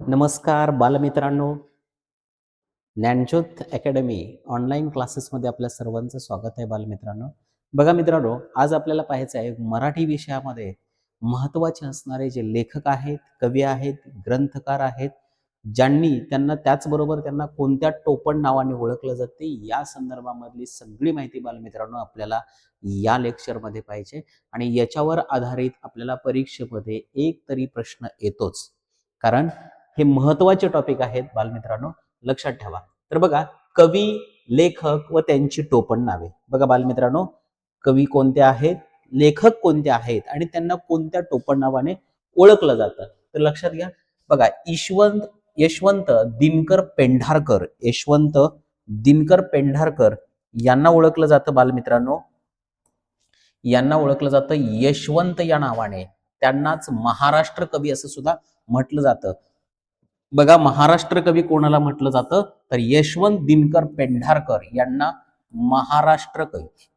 नमस्कार बालमित्रांनो. Dnyanjyot academy online क्लासेसमध्ये आपल्या सर्वांचं स्वागत आहे बालमित्रांनो. बघा मित्रांनो आज आपल्याला पाहायचं आहे मराठी विषयामध्ये महत्त्वाचे असणारे जे लेखक आहेत कवी आहेत ग्रंथकार आहेत ज्यांनी त्यांना त्याचबरोबर त्यांना कोणत्या टोपण नावाने ओळखलं जाते या संदर्भामधली सगळी माहिती बालमित्रांनो आपल्याला या लेक्चरमध्ये पाहिजे आणि याच्यावर आधारित आपल्याला परीक्षेमध्ये एक तरी प्रश्न येतोच. कारण हे महत्त्वाचे टॉपिक आहेत बालमित्रांनो. लक्षात ठेवा. तर बघा कवी लेखक व त्यांची टोपण नावे. बघा बालमित्रांनो कवी कोणते आहेत लेखक कोणते आहेत आणि त्यांना कोणत्या टोपण नावाने ओळखलं जातं? तर लक्षात घ्या. बघा ईश्वंत यशवंत दिनकर पेंढारकर यशवंत दिनकर पेंढारकर यांना ओळखलं जातं बालमित्रांनो. यांना ओळखलं जातं यशवंत या नावाने. त्यांनाच महाराष्ट्र कवी असं सुद्धा म्हटलं जातं. बघा महाराष्ट्र कवी कोणाला म्हटलं जातं? तर यशवंत दिनकर पेंढारकर यांना महाराष्ट्र कवी.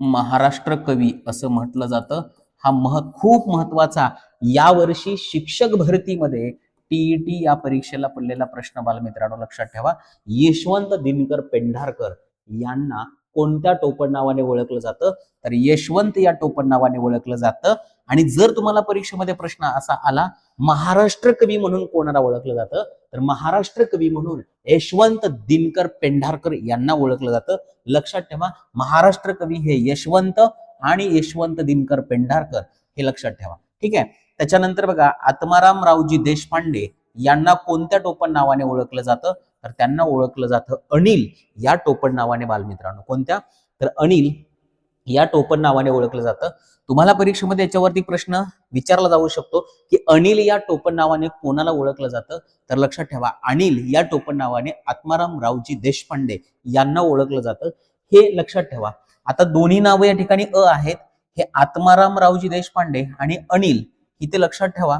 महाराष्ट्र कवी असं म्हटलं जातं. हा मह खूप महत्त्वाचा. यावर्षी शिक्षक भरतीमध्ये टीईटी या परीक्षेला पडलेला प्रश्न बालमित्रांनो लक्षात ठेवा. यशवंत दिनकर पेंढारकर यांना कोणत्या टोपण नावाने ओळखलं जातं? तर यशवंत या टोपण नावाने ओळखलं जातं. आणि जर तुम्हाला परीक्षेमध्ये प्रश्न असा आला महाराष्ट्र कवी म्हणून कोणाला ओळखलं जातं? तर महाराष्ट्र कवी म्हणून यशवंत दिनकर पेंढारकर यांना ओळखलं जातं. लक्षात ठेवा महाराष्ट्र कवी हे यशवंत आणि यशवंत दिनकर पेंढारकर हे लक्षात ठेवा. ठीक आहे? त्याच्यानंतर बघा आत्माराम रावजी देशपांडे यांना कोणत्या टोपण नावाने ओळखलं जातं? तर त्यांना ओळखलं जातं अनिल या टोपण नावाने बालमित्रांनो. कोणत्या? तर अनिल या टोपण नावाने ओळखलं जातं. तुम्हाला परीक्षेमध्ये याच्यावरती प्रश्न विचारला जाऊ शकतो की अनिल या टोपण नावाने कोणाला ओळखलं जातं? तर लक्षात ठेवा अनिल या टोपण नावाने आत्माराम रावजी देशपांडे यांना ओळखलं जातं. हे लक्षात ठेवा. आता दोन्ही नावं या ठिकाणी अ आहेत. हे आत्माराम रावजी देशपांडे आणि अनिल इथे लक्षात ठेवा.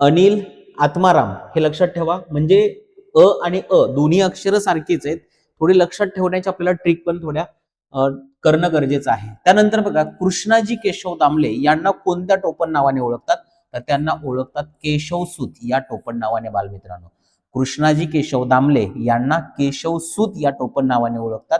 अनिल आत्माराम हे लक्षात ठेवा. म्हणजे अ आणि अ दोन्ही अक्षर सारखीच आहेत. थोडी लक्षात ठेवण्याची आपल्याला ट्रिक पण थोड्या करणं गरजेचं आहे. त्यानंतर बघा कृष्णाजी केशव दामले यांना कोणत्या टोपण नावाने ओळखतात? तर त्यांना ओळखतात केशवसूत या टोपण नावाने बालमित्रांनो. कृष्णाजी केशव दामले यांना केशवसूत या टोपण नावाने ओळखतात.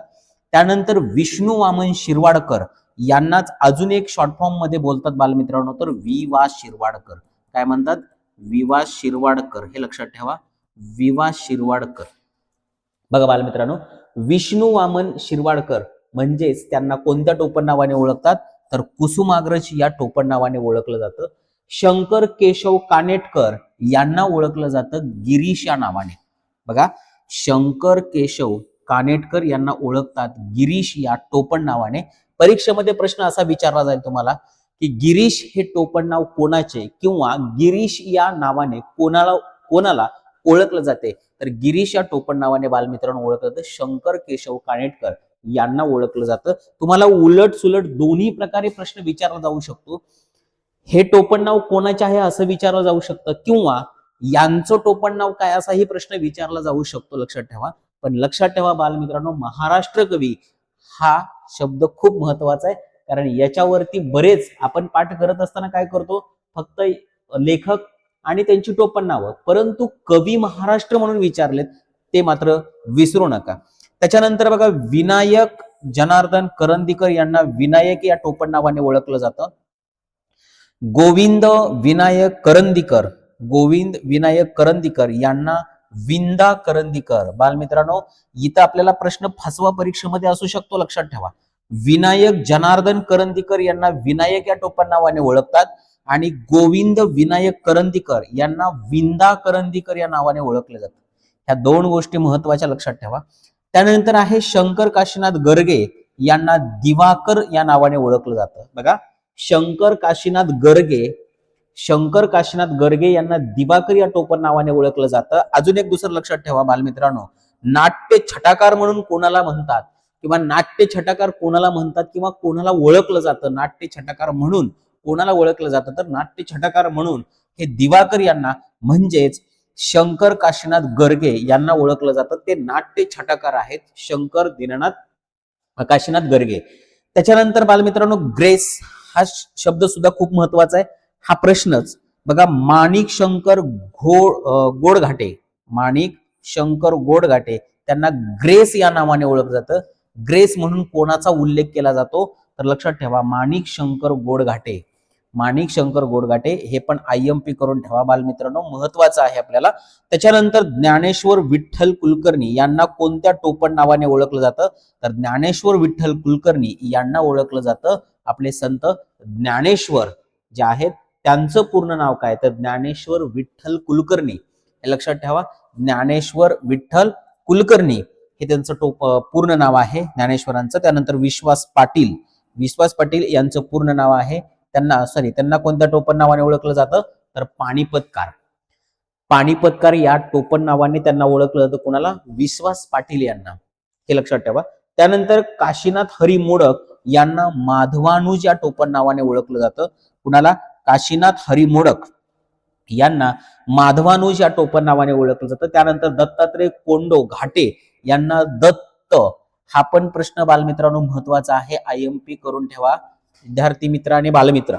त्यानंतर विष्णू वामन शिरवाडकर यांनाच अजून एक शॉर्ट फॉर्ममध्ये बोलतात बालमित्रांनो तर वि वा शिरवाडकर. काय म्हणतात? विवा शिरवाडकर. हे लक्षात ठेवा. विवा शिरवाडकर. बघा बालमित्रांनो विष्णू वामन शिरवाडकर म्हणजेच त्यांना कोणत्या टोपण नावाने ओळखतात? तर कुसुमाग्रज या टोपण नावाने ओळखलं जातं. शंकर केशव कानेटकर यांना ओळखलं जातं गिरीश या नावाने. बघा शंकर केशव कानेटकर यांना ओळखतात गिरीश या टोपण नावाने परीक्षेमध्ये प्रश्न असा विचारला जाईल तुम्हाला की गिरीश हे टोपण नाव कोणाचे किंवा गिरीश या नावाने कोणाला कोणाला ओळखलं जाते? तर गिरीश या टोपण नावाने बालमित्रांनो ओळखलं जातं. शंकर केशव कानेटकर यांना ओळखलं जातं. तुम्हाला उलट सुलट दोन्ही प्रकारे प्रश्न विचारला जाऊ शकतो. हे टोपण नाव कोणाचे आहे असं विचारलं जाऊ शकतं किंवा यांचं टोपण नाव काय असाही प्रश्न विचारला जाऊ शकतो लक्षात ठेवा. पण लक्षात ठेवा बालमित्रांनो महाराष्ट्र कवी हा शब्द खूप महत्त्वाचा आहे. कारण याच्यावरती बरेच आपण पाठ करत असताना काय करतो? फक्त लेखक आणि त्यांची टोपण नावं. परंतु कवी महाराष्ट्र म्हणून विचारलेत ते मात्र विसरू नका. त्याच्यानंतर बघा विनायक जनार्दन करंदीकर यांना विनायक या टोपण नावाने ओळखलं जातं. गोविंद विनायक करंदीकर गोविंद विनायक करंदीकर यांना विंदा करंदीकर. बालमित्रांनो इथं आपल्याला प्रश्न फसवा परीक्षेमध्ये असू शकतो लक्षात ठेवा. विनायक जनार्दन करंदीकर यांना विनायक या टोपण नावाने ओळखतात आणि गोविंद विनायक करंदीकर यांना विंदा करंदीकर या नावाने ओळखले जातं. ह्या दोन गोष्टी महत्त्वाच्या लक्षात ठेवा. त्यानंतर आहे शंकर काशीनाथ गर्गे यांना दिवाकर या नावाने ओळखलं जातं. बघा शंकर काशीनाथ गर्गे शंकर काशीनाथ गर्गे यांना दिवाकर या टोपण नावाने ओळखलं जातं. अजून एक दुसरं लक्षात ठेवा बालमित्रांनो नाट्य छटाकार म्हणून कोणाला म्हणतात किंवा नाट्य छटाकार कोणाला म्हणतात किंवा कोणाला ओळखलं जातं नाट्य छटाकार म्हणून कोणाला ओळखलं जातं तर नाट्य छटाकार म्हणून हे दिवाकर यांना म्हणजेच शंकर काशीनाथ गर्गे यांना ओळखलं जातं. ते नाट्य छटाकार आहेत शंकर दीननाथ काशीनाथ गर्गे. त्याच्यानंतर बालमित्रांनो ग्रेस हा शब्द सुद्धा खूप महत्त्वाचा आहे. हा प्रश्नच. बघा माणिक शंकर घोड गोडघाटे. माणिक शंकर गोडघाटे. त्यांना ग्रेस या नावाने ओळखलं जातं. ग्रेस म्हणून कोणाचा उल्लेख केला जातो? तर लक्षात ठेवा माणिक शंकर गोडघाटे. माणिक शंकर गोडगाटे हे पण आय एम पी करून ठेवा बालमित्रांनो. महत्वाचं आहे आपल्याला. त्याच्यानंतर ज्ञानेश्वर विठ्ठल कुलकर्णी यांना कोणत्या टोपण नावाने ओळखलं जातं? तर ज्ञानेश्वर विठ्ठल कुलकर्णी यांना ओळखलं जातं आपले संत ज्ञानेश्वर जे आहेत. त्यांचं पूर्ण नाव काय? तर ज्ञानेश्वर विठ्ठल कुलकर्णी. हे लक्षात ठेवा. ज्ञानेश्वर विठ्ठल कुलकर्णी हे त्यांचं टोप पूर्ण नाव आहे ज्ञानेश्वरांचं. त्यानंतर विश्वास पाटील. विश्वास पाटील यांचं पूर्ण नाव आहे. त्यांना सॉरी त्यांना कोणत्या टोपण नावाने ओळखलं जातं? तर पाणीपतकार. पाणीपतकार या टोपण नावाने त्यांना ओळखलं जातं. कुणाला? विश्वास पाटील यांना. हे लक्षात ठेवा. त्यानंतर काशीनाथ हरी मोडक यांना माधवानुज या टोपण नावाने ओळखलं जातं. कुणाला? काशीनाथ हरी मोडक यांना माधवानुज या टोपण नावाने ओळखलं जातं. त्यानंतर दत्तात्रय कोंडो घाटे यांना दत्त. हा पण प्रश्न बालमित्रांनो महत्त्वाचा आहे. आय एम पी करून ठेवा. विद्यार्थी मित्र आणि बालमित्र?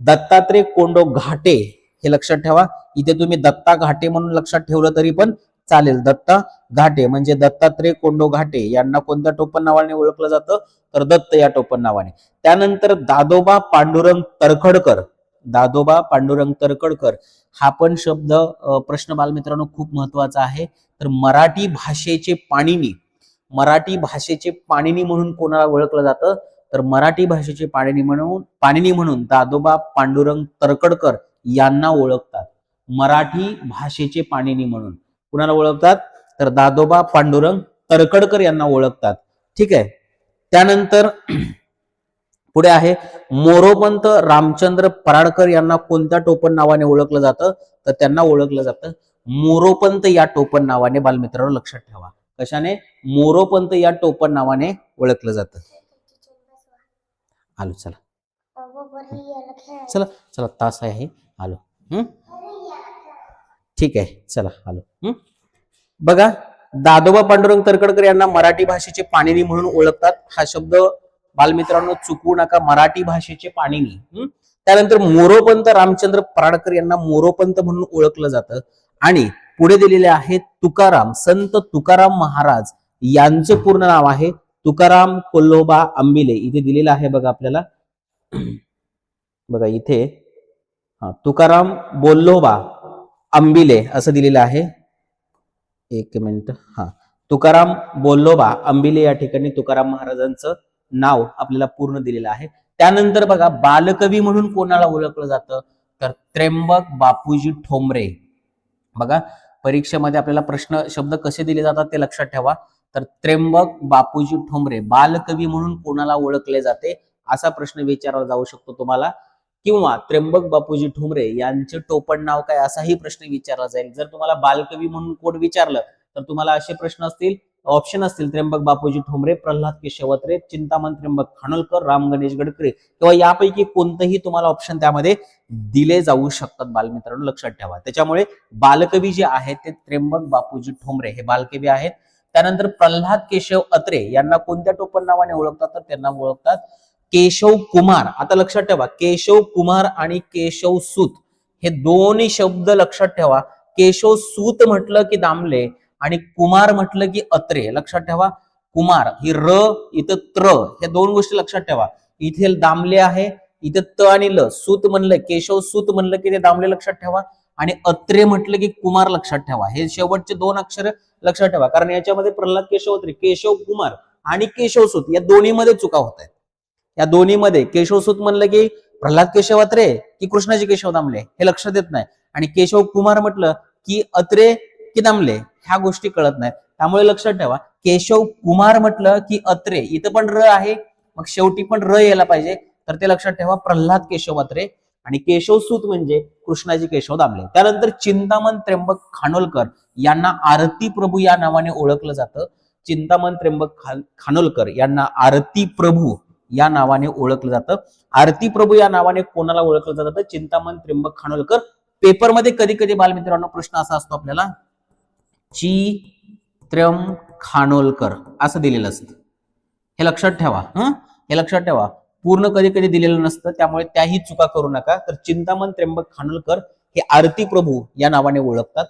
दत्तात्रय कोंडो घाटे हे लक्षात ठेवा. इथे तुम्ही दत्ता घाटे म्हणून लक्षात ठेवलं तरी पण चालेल. दत्ता घाटे म्हणजे दत्तात्रय कोंडो घाटे. यांना कोणत्या टोपण नावाने ओळखलं जातं? तर दत्त या टोपण नावाने. त्यानंतर दादोबा पांडुरंग तरखडकर. दादोबा पांडुरंग तरखडकर. हा पण शब्द प्रश्न बालमित्रांनो खूप महत्त्वाचा आहे. तर मराठी भाषेचे पाणिनी. मराठी भाषेचे पाणिनी म्हणून कोणाला ओळखलं जातं? तर मराठी भाषेचे पाणिनी म्हणून पाणिनी म्हणून दादोबा पांडुरंग तरकडकर यांना ओळखतात. मराठी भाषेचे पाणिनी म्हणून. कुणाला ओळखतात? तर दादोबा पांडुरंग तरकडकर यांना ओळखतात. ठीक आहे? त्यानंतर पुढे आहे मोरोपंत रामचंद्र पराडकर यांना कोणत्या टोपण नावाने ओळखलं जातं? तर त्यांना ओळखलं जातं मोरोपंत या टोपण नावाने. बालमित्रांनो लक्षात ठेवा. कशाने? मोरोपंत या टोपण नावाने ओळखलं जातं. आलो चला. चला चला तास आहे आलो. हं? ठीक आहे चला आलो. हं? बघा दादोबा पांडुरंग तरकडकर यांना मराठी भाषेचे पाणिनी म्हणून ओळखतात. हा शब्द बालमित्रांनो चुकवू नका मराठी भाषेचे पाणिनी? त्यानंतर मोरोपंत रामचंद्र पराडकर यांना मोरोपंत म्हणून ओळखलं जातं. आणि पुढे दिलेले आहे तुकाराम संत तुकाराम महाराज. यांचं पूर्ण नाव आहे तुकाराम कोल्होबा आंबिले इथे दिलेलं आहे बघा आपल्याला. बघा इथे. हा तुकाराम बोल्लोबा आंबिले असं दिलेलं आहे. एक मिनिट. हा तुकाराम बोल्लोबा आंबिले या ठिकाणी तुकाराम महाराजांचं नाव आपल्याला पूर्ण दिलेलं आहे. त्यानंतर बघा बालकवी म्हणून कोणाला ओळखलं जातं? तर त्र्यंबक बापूजी ठोंबरे. बघा परीक्षेमध्ये आपल्याला प्रश्न शब्द कसे दिले जातात ते लक्षात ठेवा. तर त्र्यंबक बापूजी ठोंबरे बालकवी म्हणून कोणाला ओळखले जाते? असा प्रश्न विचारला जाऊ शकतो तुम्हाला. किंवा त्र्यंबक बापूजी ठोंबरे यांचे टोपण नाव काय असाही प्रश्न विचारला जाईल. जर तुम्हाला बालकवी म्हणून कोण विचारलं तर तुम्हाला असे प्रश्न असतील ऑप्शन असतील त्र्यंबक बापूजी ठोंबरे प्रल्हाद केशवत्रे चिंतामण त्र्यंबक खानोलकर राम गणेश गडकरी किंवा यापैकी कोणतंही तुम्हाला ऑप्शन त्यामध्ये दिले जाऊ शकतात बालमित्रांनो लक्षात ठेवा. त्याच्यामुळे बालकवी जे आहेत ते त्र्यंबक बापूजी ठोंबरे हे बालकवी आहेत. त्यानंतर प्रल्हाद केशव अत्रे यांना कोणत्या टोपण नावाने ओळखतात? तर त्यांना ओळखतात केशव कुमार. आता लक्षात ठेवा केशव कुमार आणि केशव सूत हे दोन्ही शब्द लक्षात ठेवा. केशव सूत म्हटलं की दामले आणि कुमार म्हटलं की अत्रे. लक्षात ठेवा कुमार ही र इथं त्र. हे दोन गोष्टी लक्षात ठेवा. इथे दामले आहे इथे त आणि ल. सूत म्हणलं केशव सूत म्हणलं की ते दामले लक्षात ठेवा. आणि अत्रे म्हटलं की कुमार लक्षात ठेवा. हे शेवटचे दोन अक्षर लक्षात ठेवा. कारण याच्यामध्ये प्रल्हाद केशव अत्रे केशव कुमार आणि केशव सुत या दोन्हीमध्ये चुका होत आहेत. या दोन्हीमध्ये केशव सुत म्हणलं की प्रल्हाद केशव अत्रे की कृष्णाजी केशव दामले? हे लक्षात येत नाही. आणि केशव कुमार म्हटलं की अत्रे की दामले? ह्या गोष्टी कळत नाहीत. त्यामुळे लक्षात ठेवा. केशव कुमार म्हटलं की अत्रे. इथं पण र आहे. मग शेवटी पण र यायला पाहिजे. तर ते लक्षात ठेवा. प्रल्हाद केशव अत्रे आणि केशव सूत म्हणजे कृष्णाजी केशव दामले. त्यानंतर चिंतामण त्र्यंबक खानोलकर यांना आरती प्रभू या नावाने ओळखलं जातं. चिंतामण त्र्यंबक खानोलकर यांना आरती प्रभू या नावाने ओळखलं जातं. आरती प्रभू या नावाने कोणाला ओळखलं जातं? चिंतामन चिंतामण त्र्यंबक खानोलकर. पेपरमध्ये कधी कधी बालमित्रांनो प्रश्न असा असतो आपल्याला ची त्र्यम खानोलकर असं दिलेलं असतं. हे लक्षात ठेवा हं? हे लक्षात ठेवा. पूर्ण कधी कधी दिलेलं नसतं त्यामुळे त्याही चुका करू नका. तर चिंतामण त्र्यंबक खानोलकर हे आरती प्रभू या नावाने ओळखतात.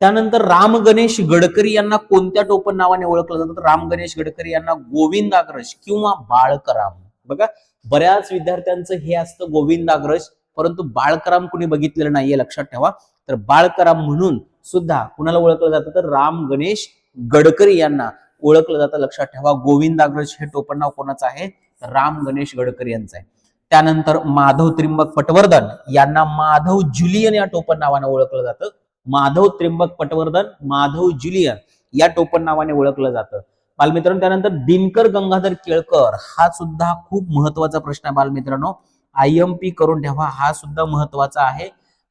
त्यानंतर राम गणेश गडकरी यांना कोणत्या टोपण नावाने ओळखलं जातं? तर राम गणेश गडकरी यांना गोविंदाग्रज किंवा बाळकराम. बघा बऱ्याच विद्यार्थ्यांचं हे असतं गोविंदाग्रज परंतु बाळकराम कुणी बघितलेलं नाहीये लक्षात ठेवा. तर बाळकराम म्हणून सुद्धा कुणाला ओळखलं जातं? तर राम गणेश गडकरी यांना ओळखलं जातं लक्षात ठेवा. गोविंदाग्रज हे टोपण नाव कोणाचं आहे? राम गणेश गडकरी यांचा आहे. त्यानंतर माधव त्रिंबक पटवर्धन यांना माधव ज्युलियन या टोपण नावाने ओळखलं जातं. माधव त्रिंबक पटवर्धन माधव जुलियन या टोपण नावाने ओळखलं जातं. बालमित्रांनो त्यानंतर दिनकर गंगाधर केळकर हा सुद्धा खूप महत्त्वाचा प्रश्न आहे बालमित्रांनो. आय एम पी करून ठेवा हा सुद्धा महत्त्वाचा आहे.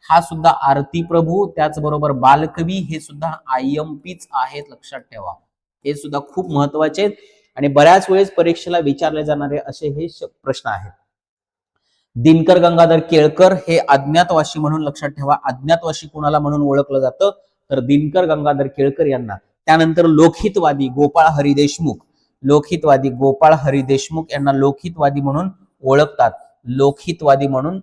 हा सुद्धा आरती प्रभू त्याचबरोबर बालकवी हे सुद्धा आय एम पीच आहेत लक्षात ठेवा. हे सुद्धा खूप महत्त्वाचे आहेत. आणि बऱ्याच वेळेस परीक्षेला विचारले जाणारे असे हे प्रश्न आहेत. दिनकर गंगाधर केळकर हे अज्ञातवाशी म्हणून लक्षात ठेवा. अज्ञातवाशी कुणाला म्हणून ओळखलं जातं? तर दिनकर गंगाधर केळकर यांना. त्यानंतर लोकहितवादी गोपाळ हरी देशमुख. लोकहितवादी गोपाळ हरी देशमुख यांना लोकहितवादी म्हणून ओळखतात. लोकहितवादी म्हणून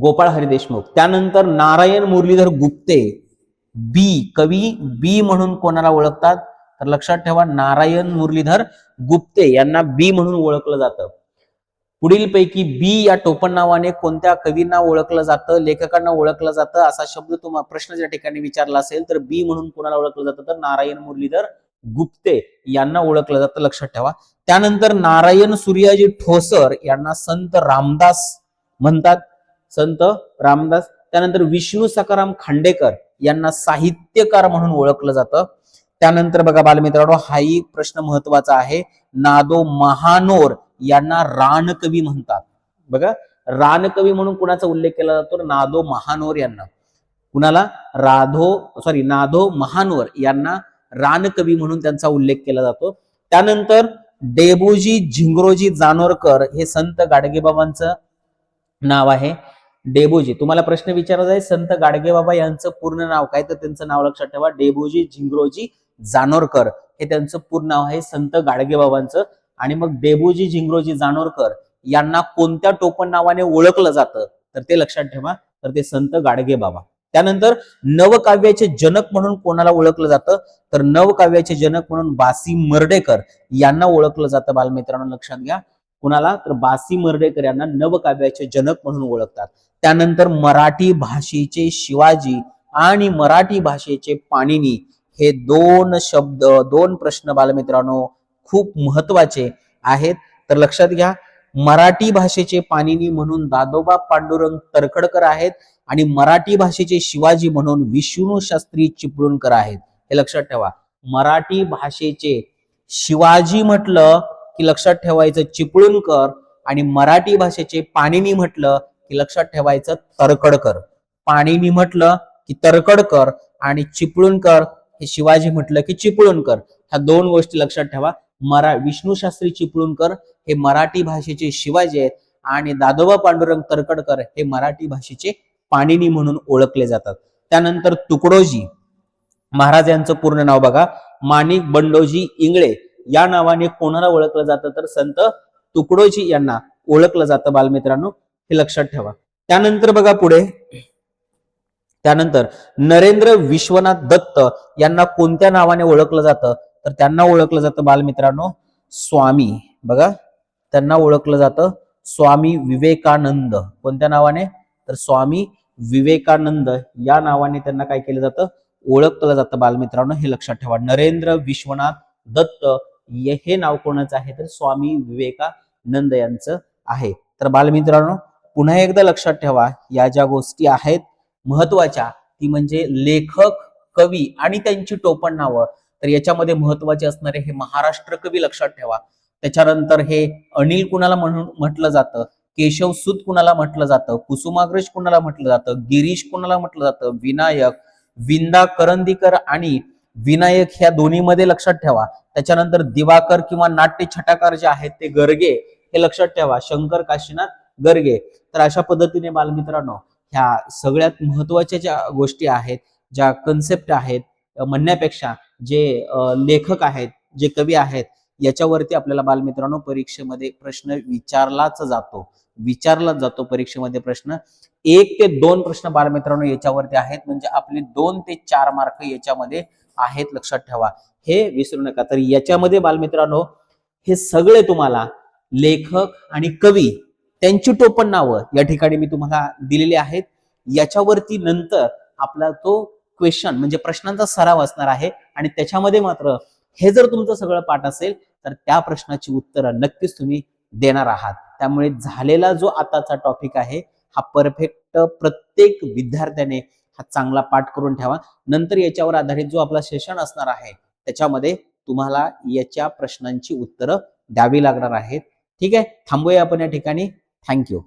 गोपाळ हरी देशमुख. त्यानंतर नारायण मुरलीधर गुप्ते. बी कवी. बी म्हणून कोणाला ओळखतात? तर लक्षात ठेवा नारायण मुरलीधर गुप्ते यांना बी म्हणून ओळखलं जातं. पुढील पैकी बी या टोपण नावाने कोणत्या कवींना ओळखलं जातं लेखकांना ओळखलं जातं असा शब्द तुम्हाला प्रश्न ज्या ठिकाणी विचारला असेल तर बी म्हणून कोणाला ओळखलं जातं तर नारायण मुरलीधर गुप्ते यांना ओळखलं जातं. लक्षात ठेवा. त्यानंतर नारायण सूर्याजी ठोसर यांना संत रामदास म्हणतात. संत रामदास. त्यानंतर विष्णू सकाराम खांडेकर यांना साहित्यकार म्हणून ओळखलं जातं. त्यानंतर बघा बालमित्रांनो हाही प्रश्न महत्त्वाचा आहे. नादो महानोर यांना रानकवी म्हणतात. बघा रानकवी म्हणून कुणाचा उल्लेख केला जातो? नादो महानोर यांना. कुणाला? राधो सॉरी नादो महानोर यांना रानकवी म्हणून त्यांचा उल्लेख केला जातो. त्यानंतर डेबोजी झिंगरोजी जानोरकर हे संत गाडगेबाबांचं नाव आहे. डेबोजी तुम्हाला प्रश्न विचारायचा आहे? संत गाडगेबाबा यांचं पूर्ण नाव काय? तर त्यांचं नाव लक्षात ठेवा. डेबोजी झिंगरोजी जानोरकर हे त्यांचं पूर्ण नाव आहे संत गाडगेबाबांचं. आणि मग देबूजी झिंगरोजी जानोरकर यांना कोणत्या टोपण नावाने ओळखलं जातं? तर ते लक्षात ठेवा. तर ते संत गाडगेबाबा. त्यानंतर नवकाव्याचे जनक म्हणून कोणाला ओळखलं जातं? तर नवकाव्याचे जनक म्हणून बासी मर्डेकर यांना ओळखलं जातं. बालमित्रांनो लक्षात घ्या. कुणाला? तर बासी मर्डेकर यांना नवकाव्याचे जनक म्हणून ओळखतात. त्यानंतर मराठी भाषेचे शिवाजी आणि मराठी भाषेचे पाणिनी हे दोन शब्द दोन प्रश्न बालमित्रांनो खूप महत्त्वाचे आहेत. तर लक्षात घ्या मराठी भाषेचे पाणिनी म्हणून दादोबा पांडुरंग तरखडकर आहेत आणि मराठी भाषेचे शिवाजी म्हणून विष्णू शास्त्री चिपळूणकर आहेत. हे लक्षात ठेवा. मराठी भाषेचे शिवाजी म्हटलं की लक्षात ठेवायचं चिपळूणकर आणि मराठी भाषेचे पाणिनी म्हटलं की लक्षात ठेवायचं तरकडकर पाणिनी म्हटलं की तरकडकर आणि चिपळूणकर हे शिवाजी म्हटलं की चिपळूणकर. ह्या दोन गोष्टी लक्षात ठेवा. मरा विष्णू शास्त्री चिपळूणकर हे मराठी भाषेचे शिवाजी आहेत आणि दादोबा पांडुरंग तरकडकर हे मराठी भाषेचे पाणिनी म्हणून ओळखले जातात. त्यानंतर तुकडोजी. महाराज यांचं पूर्ण नाव बघा. माणिक बंडोजी इंगळे. या नावाने कोणाला ओळखलं जातं तर संत तुकडोजी यांना ओळखलं जातं बालमित्रांनो. हे लक्षात ठेवा. त्यानंतर बघा पुढे. त्यानंतर नरेंद्र विश्वनाथ दत्त यांना कोणत्या नावाने ओळखलं जातं? तर त्यांना ओळखलं जातं बालमित्रांनो स्वामी. बघा त्यांना ओळखलं जातं स्वामी विवेकानंद. कोणत्या नावाने? तर स्वामी विवेकानंद या नावाने त्यांना काय केलं जातं? ओळखलं जातं बालमित्रांनो. हे लक्षात ठेवा. नरेंद्र विश्वनाथ दत्त हे नाव कोणाचं आहे? तर स्वामी विवेकानंद यांचं आहे. तर बालमित्रांनो पुन्हा एकदा लक्षात ठेवा. या ज्या गोष्टी आहेत महत्त्वाच्या. ती म्हणजे लेखक कवी आणि त्यांची टोपण नावं. तर याच्यामध्ये महत्त्वाचे असणारे हे महाराष्ट्र कवी लक्षात ठेवा. त्याच्यानंतर हे अनिल कुणाला म्हणून म्हटलं जातं? केशव सुत कुणाला म्हटलं जातं? कुसुमाग्रज कुणाला म्हटलं जातं? गिरीश कुणाला म्हटलं जातं? विनायक विंदा करंदीकर आणि विनायक ह्या दोन्हीमध्ये लक्षात ठेवा. त्याच्यानंतर दिवाकर किंवा नाट्य छटाकार जे आहेत ते गर्गे हे लक्षात ठेवा. शंकर काशीनाथ गर्गे. तर अशा पद्धतीने बालमित्रांनो ह्या सगळ्यात महत्त्वाच्या ज्या गोष्टी आहेत ज्या कन्सेप्ट आहेत म्हणण्यापेक्षा जे लेखक आहेत जे कवी आहेत याच्यावरती आपल्याला बालमित्रांनो परीक्षेमध्ये प्रश्न विचारलाच जातो. विचारलाच जातो परीक्षेमध्ये प्रश्न. एक ते दोन प्रश्न बालमित्रांनो याच्यावरती आहेत म्हणजे आपले दोन ते चार मार्क याच्यामध्ये आहेत लक्षात ठेवा. हे विसरू नका. तर याच्यामध्ये बालमित्रांनो हे सगळे तुम्हाला लेखक आणि कवी त्यांची टोपण नावं या ठिकाणी मी तुम्हाला दिलेली आहेत. याच्यावरती नंतर आपला तो क्वेश्चन म्हणजे प्रश्नांचा सराव असणार आहे आणि त्याच्यामध्ये मात्र हे जर तुमचं सगळं पाठ असेल तर त्या प्रश्नाची उत्तरं नक्कीच तुम्ही देणार आहात. त्यामुळे झालेला जो आताचा टॉपिक आहे हा परफेक्ट प्रत्येक विद्यार्थ्याने हा चांगला पाठ करून ठेवा. नंतर याच्यावर आधारित जो आपला सेशन असणार आहे त्याच्यामध्ये तुम्हाला याच्या प्रश्नांची उत्तरं द्यावी लागणार आहेत. ठीक आहे? थांबूया आपण या ठिकाणी. Thank you